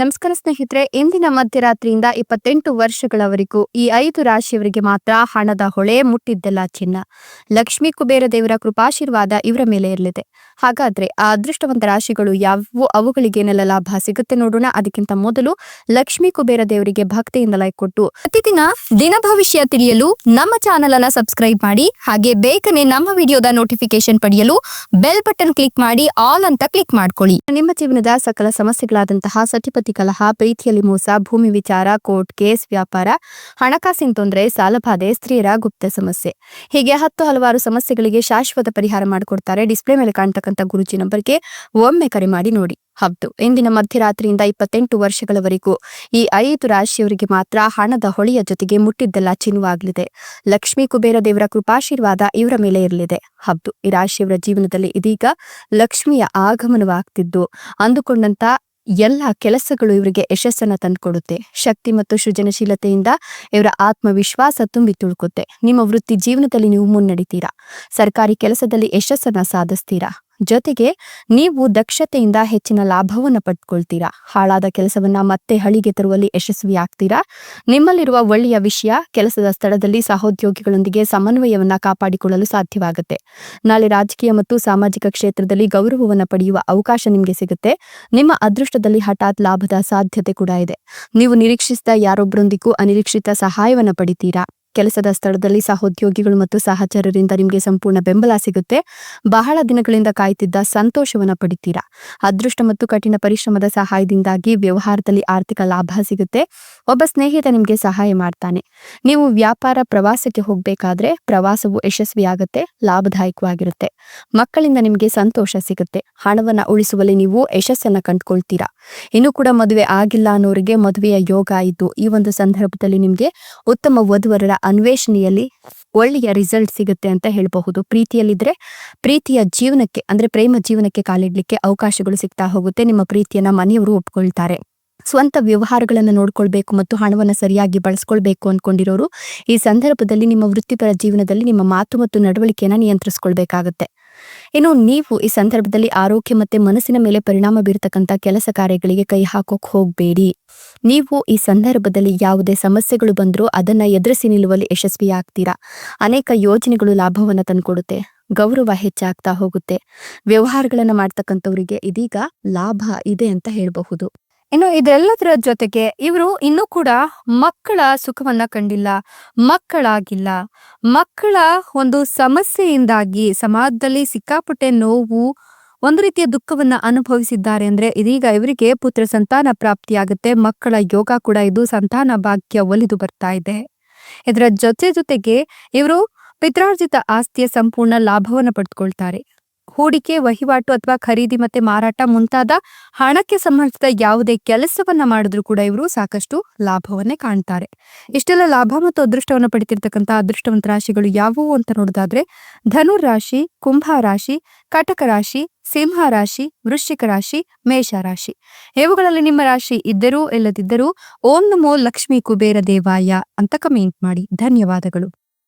ನಮಸ್ಕಾರ ಸ್ನೇಹಿತರೆ, ಇಂದಿನ ಮಧ್ಯರಾತ್ರಿಯಿಂದ ಇಪ್ಪತ್ತೆಂಟು ವರ್ಷಗಳವರೆಗೂ ಈ ಐದು ರಾಶಿಯವರಿಗೆ ಮಾತ್ರ ಹಣದ ಹೊಳೆ ಮುಟ್ಟಿದ್ದೆಲ್ಲ ಚಿನ್ನ. ಲಕ್ಷ್ಮೀ ಕುಬೇರ ದೇವರ ಕೃಪಾಶೀರ್ವಾದ ಇವರ ಮೇಲೆ ಇರಲಿದೆ. ಹಾಗಾದ್ರೆ ಆ ಅದೃಷ್ಟವಂತ ರಾಶಿಗಳು ಯಾವುವು? ಅವುಗಳಿಗೇನೆಲ್ಲ ಲಾಭ ಸಿಗುತ್ತೆ ನೋಡೋಣ. ಅದಕ್ಕಿಂತ ಮೊದಲು ಲಕ್ಷ್ಮೀ ಕುಬೇರ ದೇವರಿಗೆ ಭಕ್ತಿಯಿಂದ ಲೈಕ್ ಕೊಟ್ಟು ಪ್ರತಿದಿನ ದಿನ ಭವಿಷ್ಯ ತಿಳಿಯಲು ನಮ್ಮ ಚಾನೆಲ್ ಅನ್ನ ಸಬ್ಸ್ಕ್ರೈಬ್ ಮಾಡಿ, ಹಾಗೆ ಬೇಗನೆ ನಮ್ಮ ವಿಡಿಯೋದ ನೋಟಿಫಿಕೇಶನ್ ಪಡೆಯಲು ಬೆಲ್ ಬಟನ್ ಕ್ಲಿಕ್ ಮಾಡಿ, ಆಲ್ ಅಂತ ಕ್ಲಿಕ್ ಮಾಡ್ಕೊಳ್ಳಿ. ನಿಮ್ಮ ಜೀವನದ ಸಕಲ ಸಮಸ್ಯೆಗಳಾದಂತಹ ಸತಿಪತಿ ಕಲಹ ಪ್ರೀತಿಯಲ್ಲಿ ಮೋಸ, ಭೂಮಿ ವಿಚಾರ, ಕೋರ್ಟ್ ಕೇಸ್, ವ್ಯಾಪಾರ, ಹಣಕಾಸಿನ ತೊಂದರೆ ಸಾಲಬಾಧೆ ಸ್ತ್ರೀಯರ ಗುಪ್ತ ಸಮಸ್ಯೆ. ಹೀಗೆ ಹತ್ತು ಹಲವಾರು ಸಮಸ್ಯೆಗಳಿಗೆ ಶಾಶ್ವತ ಪರಿಹಾರ ಮಾಡಿಕೊಡ್ತಾರೆ ಡಿಸ್ಪ್ಲೇ ಮೇಲೆ ಕಾಣ್ತಕ್ಕಂಥ ಗುರುಜಿ ನಂಬರ್ಗೆ ಒಮ್ಮೆ ಕರೆ ಮಾಡಿ ನೋಡಿ. ಹೌದು ಇಂದಿನ ಮಧ್ಯರಾತ್ರಿಯಿಂದ ಇಪ್ಪತ್ತೆಂಟು ವರ್ಷಗಳವರೆಗೂ ಈ ಐದು ರಾಶಿಯವರಿಗೆ ಮಾತ್ರ ಹಣದ ಹೊಳೆಯ ಜೊತೆಗೆ ಮುಟ್ಟಿದ್ದೆಲ್ಲ ಚಿನ್ನುವಾಗಲಿದೆ ಲಕ್ಷ್ಮೀ ಕುಬೇರ ದೇವರ ಕೃಪಾಶೀರ್ವಾದ ಇವರ ಮೇಲೆ ಇರಲಿದೆ. ಹೌದು ಈ ರಾಶಿಯವರ ಜೀವನದಲ್ಲಿ ಇದೀಗ ಲಕ್ಷ್ಮಿಯ ಆಗಮನವಾಗ್ತಿದ್ದು. ಅಂದುಕೊಂಡಂತ ಎಲ್ಲ ಕೆಲಸಗಳು ಇವರಿಗೆ ಯಶಸ್ಸನ್ನ ತಂದುಕೊಡುತ್ತೆ. ಶಕ್ತಿ ಮತ್ತು ಸೃಜನಶೀಲತೆಯಿಂದ ಇವರ ಆತ್ಮವಿಶ್ವಾಸ ತುಂಬಿ ತುಳುಕುತ್ತೆ. ನಿಮ್ಮ ವೃತ್ತಿ ಜೀವನದಲ್ಲಿ ನೀವು ಮುನ್ನಡೀತೀರಾ? ಸರ್ಕಾರಿ ಕೆಲಸದಲ್ಲಿ ಯಶಸ್ಸನ್ನ ಸಾಧಿಸ್ತೀರಾ? ಜೊತೆಗೆ ನೀವು ದಕ್ಷತೆಯಿಂದ ಹೆಚ್ಚಿನ ಲಾಭವನ್ನು ಪಡ್ಕೊಳ್ತೀರಾ? ಹಾಳಾದ ಕೆಲಸವನ್ನ ಮತ್ತೆ ಹಳಿಗೆ ತರುವಲ್ಲಿ ಯಶಸ್ವಿ ಆಗ್ತೀರಾ ನಿಮ್ಮಲ್ಲಿರುವ ಒಳ್ಳೆಯ ವಿಷಯ, ಕೆಲಸದ ಸ್ಥಳದಲ್ಲಿ ಸಹೋದ್ಯೋಗಿಗಳೊಂದಿಗೆ ಸಮನ್ವಯವನ್ನ ಕಾಪಾಡಿಕೊಳ್ಳಲು ಸಾಧ್ಯವಾಗುತ್ತೆ. ನಾಳೆ ರಾಜಕೀಯ ಮತ್ತು ಸಾಮಾಜಿಕ ಕ್ಷೇತ್ರದಲ್ಲಿ ಗೌರವವನ್ನು ಪಡೆಯುವ ಅವಕಾಶ ನಿಮಗೆ ಸಿಗುತ್ತೆ. ನಿಮ್ಮ ಅದೃಷ್ಟದಲ್ಲಿ ಹಠಾತ್ ಲಾಭದ ಸಾಧ್ಯತೆ ಕೂಡ ಇದೆ. ನೀವು ನಿರೀಕ್ಷಿಸಿದ ಯಾರೊಬ್ಬರೊಂದಿಗೂ ಅನಿರೀಕ್ಷಿತ ಸಹಾಯವನ್ನು ಪಡಿತೀರಾ? ಕೆಲಸದ ಸ್ಥಳದಲ್ಲಿ ಸಹೋದ್ಯೋಗಿಗಳು ಮತ್ತು ಸಹಚರರಿಂದ ನಿಮಗೆ ಸಂಪೂರ್ಣ ಬೆಂಬಲ ಸಿಗುತ್ತೆ. ಬಹಳ ದಿನಗಳಿಂದ ಕಾಯ್ತಿದ್ದ ಸಂತೋಷವನ್ನು ಪಡಿತೀರಾ? ಅದೃಷ್ಟ ಮತ್ತು ಕಠಿಣ ಪರಿಶ್ರಮದ ಸಹಾಯದಿಂದಾಗಿ ವ್ಯವಹಾರದಲ್ಲಿ ಆರ್ಥಿಕ ಲಾಭ ಸಿಗುತ್ತೆ. ಒಬ್ಬ ಸ್ನೇಹಿತ ನಿಮಗೆ ಸಹಾಯ ಮಾಡ್ತಾನೆ. ನೀವು ವ್ಯಾಪಾರ ಪ್ರವಾಸಕ್ಕೆ ಹೋಗಬೇಕಾದ್ರೆ ಪ್ರವಾಸವು ಯಶಸ್ವಿಯಾಗುತ್ತೆ, ಲಾಭದಾಯಕವಾಗಿರುತ್ತೆ. ಮಕ್ಕಳಿಂದ ನಿಮಗೆ ಸಂತೋಷ ಸಿಗುತ್ತೆ. ಹಣವನ್ನ ಉಳಿಸುವಲ್ಲಿ ನೀವು ಯಶಸ್ಸನ್ನ ಕಂಡುಕೊಳ್ತೀರಾ? ಇನ್ನು ಕೂಡ ಮದುವೆ ಆಗಿಲ್ಲ ಅನ್ನೋರಿಗೆ ಮದುವೆಯ ಯೋಗ ಇದ್ದು ಈ ಒಂದು ಸಂದರ್ಭದಲ್ಲಿ ನಿಮಗೆ ಉತ್ತಮ ವಧುವರರ ಅನ್ವೇಷಣೆಯಲ್ಲಿ ಒಳ್ಳೆಯ ರಿಸಲ್ಟ್ ಸಿಗುತ್ತೆ ಅಂತ ಹೇಳಬಹುದು. ಪ್ರೀತಿಯಲ್ಲಿದ್ರೆ ಪ್ರೀತಿಯ ಜೀವನಕ್ಕೆ, ಅಂದ್ರೆ ಪ್ರೇಮ ಜೀವನಕ್ಕೆ ಕಾಲಿಡಲಿಕ್ಕೆ ಅವಕಾಶಗಳು ಸಿಗ್ತಾ ಹೋಗುತ್ತೆ. ನಿಮ್ಮ ಪ್ರೀತಿಯನ್ನ ಮನೆಯವರು ಒಪ್ಕೊಳ್ತಾರೆ. ಸ್ವಂತ ವ್ಯವಹಾರಗಳನ್ನು ನೋಡ್ಕೊಳ್ಬೇಕು ಮತ್ತು ಹಣವನ್ನು ಸರಿಯಾಗಿ ಬಳಸ್ಕೊಳ್ಬೇಕು ಅಂದ್ಕೊಂಡಿರೋರು ಈ ಸಂದರ್ಭದಲ್ಲಿ ನಿಮ್ಮ ವೃತ್ತಿಪರ ಜೀವನದಲ್ಲಿ ನಿಮ್ಮ ಮಾತು ಮತ್ತು ನಡವಳಿಕೆಯನ್ನು ನಿಯಂತ್ರಿಸ್ಕೊಳ್ಬೇಕಾಗತ್ತೆ. ಇನ್ನು ನೀವು ಈ ಸಂದರ್ಭದಲ್ಲಿ ಆರೋಗ್ಯ ಮತ್ತೆ ಮನಸ್ಸಿನ ಮೇಲೆ ಪರಿಣಾಮ ಬೀರ್ತಕ್ಕಂಥ ಕೆಲಸ ಕಾರ್ಯಗಳಿಗೆ ಕೈ ಹಾಕೋಕ್ ಹೋಗಬೇಡಿ. ನೀವು ಈ ಸಂದರ್ಭದಲ್ಲಿ ಯಾವುದೇ ಸಮಸ್ಯೆಗಳು ಬಂದರೂ ಅದನ್ನ ಎದುರಿಸಿ ನಿಲ್ಲುವಲ್ಲಿ ಯಶಸ್ವಿಯಾಗ್ತೀರಾ ಅನೇಕ ಯೋಜನೆಗಳು ಲಾಭವನ್ನ ತಂದುಕೊಡುತ್ತೆ, ಗೌರವ ಹೆಚ್ಚಾಗ್ತಾ ಹೋಗುತ್ತೆ. ವ್ಯವಹಾರಗಳನ್ನ ಮಾಡ್ತಕ್ಕಂಥವರಿಗೆ ಇದೀಗ ಲಾಭ ಇದೆ ಅಂತ ಹೇಳಬಹುದು. ಇನ್ನು ಇದೆಲ್ಲದರ ಜೊತೆಗೆ ಇವರು ಇನ್ನೂ ಕೂಡ ಮಕ್ಕಳ ಸುಖವನ್ನ ಕಂಡಿಲ್ಲ, ಮಕ್ಕಳಾಗಿಲ್ಲ. ಮಕ್ಕಳ ಒಂದು ಸಮಸ್ಯೆಯಿಂದಾಗಿ ಸಮಾಜದಲ್ಲಿ ಸಿಕ್ಕಾಪಟ್ಟೆ ನೋವು ಒಂದು ರೀತಿಯ ದುಃಖವನ್ನ ಅನುಭವಿಸಿದ್ದಾರೆ ಅಂದ್ರೆ ಇದೀಗ ಇವರಿಗೆ ಪುತ್ರ ಸಂತಾನ ಪ್ರಾಪ್ತಿಯಾಗುತ್ತೆ, ಮಕ್ಕಳ ಯೋಗ ಕೂಡ ಇದು ಸಂತಾನ ಭಾಗ್ಯ ಒಲಿದು ಬರ್ತಾ ಇದೆ. ಇದರ ಜೊತೆ ಜೊತೆಗೆ ಇವರು ಪಿತ್ರಾರ್ಜಿತ ಆಸ್ತಿಯ ಸಂಪೂರ್ಣ ಲಾಭವನ್ನು ಪಡೆದುಕೊಳ್ತಾರೆ ಹೂಡಿಕೆ, ವಹಿವಾಟು ಅಥವಾ ಖರೀದಿ ಮತ್ತೆ ಮಾರಾಟ ಮುಂತಾದ ಹಣಕ್ಕೆ ಸಂಬಂಧಿಸಿದ ಯಾವುದೇ ಕೆಲಸವನ್ನ ಮಾಡಿದ್ರು ಕೂಡ ಇವರು ಸಾಕಷ್ಟು ಲಾಭವನ್ನೇ ಕಾಣ್ತಾರೆ. ಇಷ್ಟೆಲ್ಲ ಲಾಭ ಮತ್ತು ಅದೃಷ್ಟವನ್ನು ಪಡಿತಿರ್ತಕ್ಕಂಥ ಅದೃಷ್ಟವಂತ ರಾಶಿಗಳು ಯಾವುವು ಅಂತ ನೋಡೋದಾದ್ರೆ ಧನು ರಾಶಿ, ಕುಂಭ ರಾಶಿ, ಕಟಕ ರಾಶಿ, ಸಿಂಹ ರಾಶಿ, ವೃಶ್ಚಿಕ ರಾಶಿ, ಮೇಷ ರಾಶಿ. ಇವುಗಳಲ್ಲಿ ನಿಮ್ಮ ರಾಶಿ ಇದ್ದರೂ ಇಲ್ಲದಿದ್ದರೂ ಓಂ ನಮೋ ಲಕ್ಷ್ಮೀ ಕುಬೇರ ದೇವಾಯ ಅಂತ ಕಮೆಂಟ್ ಮಾಡಿ. ಧನ್ಯವಾದಗಳು.